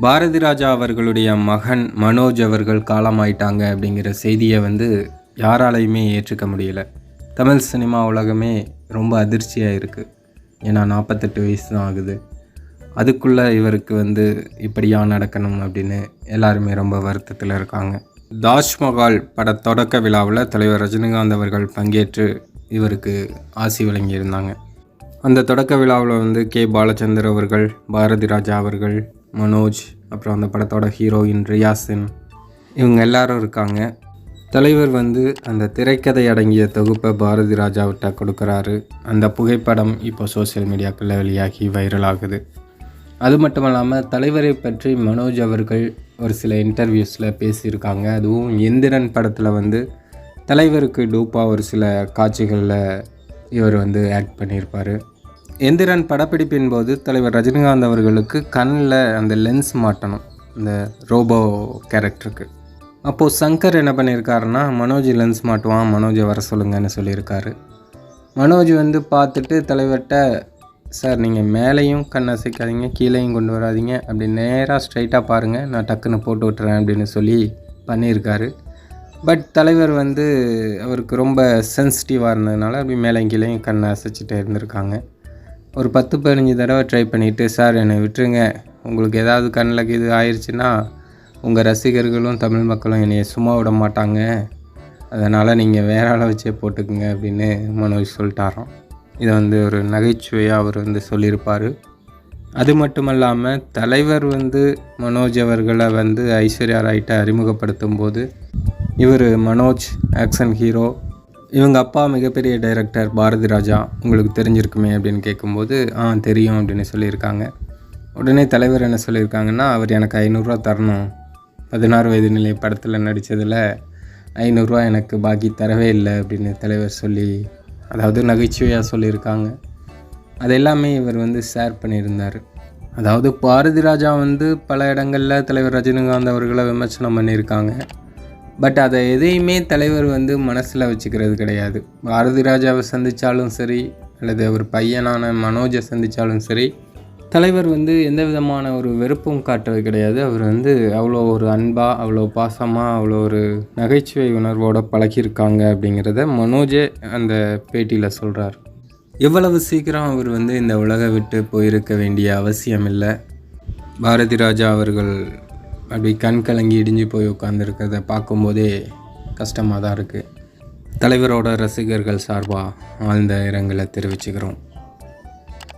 பாரதி ராஜா அவர்களுடைய மகன் மனோஜ் அவர்கள் காலமாயிட்டாங்க அப்படிங்கிற செய்தியை வந்து யாராலையுமே ஏற்றுக்க முடியல. தமிழ் சினிமா உலகமே ரொம்ப அதிர்ச்சியாக இருக்குது ஏன்னா நாற்பத்தெட்டு வயசு தான் ஆகுது. அதுக்குள்ளே இவருக்கு வந்து இப்படியா நடக்கணும் அப்படின்னு எல்லாருமே ரொம்ப வருத்தத்தில் இருக்காங்க. தாஜ்மஹால் பட தொடக்க விழாவில் தலைவர் ரஜினிகாந்த் அவர்கள் பங்கேற்று இவருக்கு ஆசி வழங்கியிருந்தாங்க. அந்த தொடக்க விழாவில் வந்து கே. பாலச்சந்தர் அவர்கள் பாரதி ராஜா அவர்கள் மனோஜ் அப்புறம் அந்த படத்தோட ஹீரோயின் ரியாசின் இவங்க எல்லாரும் இருக்காங்க. தலைவர் வந்து அந்த திரைக்கதை அடங்கிய தொகுப்பை பாரதி ராஜாவிட்ட கொடுக்குறாரு. அந்த புகைப்படம் இப்போ சோஷியல் மீடியாக்களில் வெளியாகி வைரல் ஆகுது. அது மட்டும் இல்லாமல் தலைவரை பற்றி மனோஜ் அவர்கள் ஒரு சில இன்டர்வியூஸில் பேசியிருக்காங்க. அதுவும் எந்திரன் படத்தில் வந்து தலைவருக்கு டூப்பாக ஒரு சில காட்சிகளில் இவர் வந்து ஆக்ட் பண்ணியிருப்பார். எந்திரன் படப்பிடிப்பின் போது தலைவர் ரஜினிகாந்த் அவர்களுக்கு கண்ணில் அந்த லென்ஸ் மாட்டணும் இந்த ரோபோ கேரக்டருக்கு அப்போது சங்கர் என்ன பண்ணியிருக்காருன்னா மனோஜ் லென்ஸ் மாட்டுவான் மனோஜை வர சொல்லுங்கன்னு சொல்லியிருக்காரு. மனோஜ் வந்து பார்த்துட்டு தலைவர்கிட்ட சார் நீங்கள் மேலேயும் கண் அசைக்காதீங்க கீழேயும் கொண்டு வராதீங்க அப்படி நேராக ஸ்ட்ரைட்டாக பாருங்கள் நான் டக்குன்னு போட்டு விட்டுறேன் அப்படின்னு சொல்லி பண்ணியிருக்காரு. பட் தலைவர் வந்து அவருக்கு ரொம்ப சென்சிட்டிவாக இருந்ததுனால அப்படி மேலேயும் கீழேயும் கண்ணை அசைச்சிட்டே இருந்திருக்காங்க. ஒரு பத்து பதினஞ்சு தடவை ட்ரை பண்ணிவிட்டு சார் என்னை விட்டுருங்க. உங்களுக்கு ஏதாவது கண்ணில் இது ஆயிடுச்சுன்னா உங்கள் ரசிகர்களும் தமிழ் மக்களும் என்னை சும்மா விட மாட்டாங்க. அதனால் நீங்கள் வேற ஆளை வச்சே போட்டுக்குங்க அப்படின்னு மனோஜ் சொல்லிட்டாராம். இதை வந்து ஒரு நகைச்சுவையாக அவர் வந்து சொல்லியிருப்பார். அது மட்டும் இல்லாமல் தலைவர் வந்து மனோஜ் அவர்களை வந்து ஐஸ்வர்யா ராய்ட்டை அறிமுகப்படுத்தும் போது இவர் மனோஜ் ஆக்ஷன் ஹீரோ. இவங்க அப்பா மிகப்பெரிய டைரக்டர் பாரதி ராஜா உங்களுக்கு தெரிஞ்சிருக்குமே அப்படின்னு கேட்கும்போது ஆ தெரியும் அப்படின்னு சொல்லியிருக்காங்க. உடனே தலைவர் என்ன சொல்லியிருக்காங்கன்னா அவர் எனக்கு ஐநூறுரூவா தரணும். பதினாறு வயது நிலை படத்தில் நடித்ததில் ஐநூறுரூவா எனக்கு பாக்கி தரவே இல்லை அப்படின்னு தலைவர் சொல்லி அதாவது நகைச்சுவையாக சொல்லியிருக்காங்க. அது எல்லாமே இவர் வந்து ஷேர் பண்ணியிருந்தார். அதாவது பாரதி ராஜா வந்து பல இடங்களில் தலைவர் ரஜினிகாந்த் அவர்களை விமர்சனம் பண்ணியிருக்காங்க. பட் அதை எதையுமே தலைவர் வந்து மனசில் வச்சுக்கிறது கிடையாது. பாரதி ராஜாவை சந்தித்தாலும் சரி அல்லது அவர் பையனான மனோஜை சந்தித்தாலும் சரி தலைவர் வந்து எந்த விதமான ஒரு வெறுப்பும் காட்டுறது கிடையாது. அவர் வந்து அவ்வளோ ஒரு அன்பாக அவ்வளோ பாசமாக அவ்வளோ ஒரு நகைச்சுவை உணர்வோடு பழகியிருக்காங்க அப்படிங்கிறத மனோஜே அந்த பேட்டியில் சொல்கிறார் எவ்வளவு சீக்கிரம் அவர் வந்து இந்த உலகை விட்டு போயிருக்க வேண்டிய அவசியம் இல்லை பாரதி ராஜா அவர்கள் அப்படி கண் கலங்கி இடிஞ்சு போய் உட்காந்துருக்கிறத பார்க்கும்போதே கஷ்டமாக தான் இருக்குது தலைவரோட ரசிகர்கள் சார்பாக ஆழ்ந்த இரங்கலை தெரிவிச்சுக்கிறோம்.